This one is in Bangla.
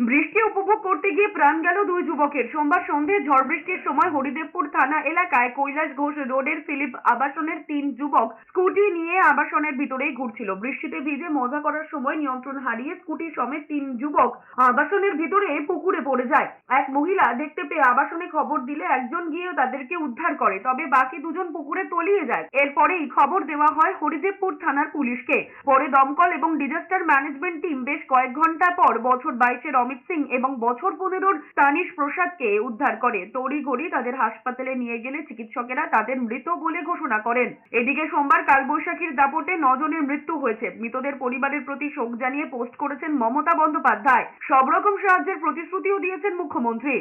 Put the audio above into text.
উপভোগ করতে গিয়ে প্রাণ গেল দুই যুবকের। সোমবার সন্ধে ঝড় বৃষ্টির সময় হরিদেবপুর থানা এলাকায় কৈলাস ঘোষ রোডের ফিলিপ আবাসনের তিন যুবক স্কুটি নিয়ে আবাসনের ভিতরেই ঘুরছিল। বৃষ্টিতে ভিজে মজা করার সময় নিয়ন্ত্রণ হারিয়ে স্কুটি সমেত তিন যুবক আবাসনের ভিতরে পুকুরে পড়ে যায়। এক মহিলা দেখতে পেয়ে আবাসনে খবর দিলে একজন গিয়ে তাদেরকে উদ্ধার করে, তবে বাকি দুজন পুকুরে তলিয়ে যায়। এরপরেই খবর দেওয়া হয় হরিদেবপুর থানার পুলিশকে। পরে দমকল এবং ডিজাস্টার ম্যানেজমেন্ট টিম বেশ কয়েক ঘণ্টা পর বছর বাইশের অমিত সিং এবং বছর পনেরোর তানিশ প্রসাদকে উদ্ধার করে। তড়িঘড়ি তাদের হাসপাতালে নিয়ে গেলে চিকিৎসকেরা তাদের মৃত বলে ঘোষণা করেন। এদিকে সোমবার কালবৈশাখীর দাপটে নজনের মৃত্যু হয়েছে। মৃতদের পরিবারের প্রতি শোক জানিয়ে পোস্ট করেছেন মমতা বন্দ্যোপাধ্যায়। সব রকম সাহায্যের প্রতিশ্রুতিও দিয়েছেন মুখ্যমন্ত্রী।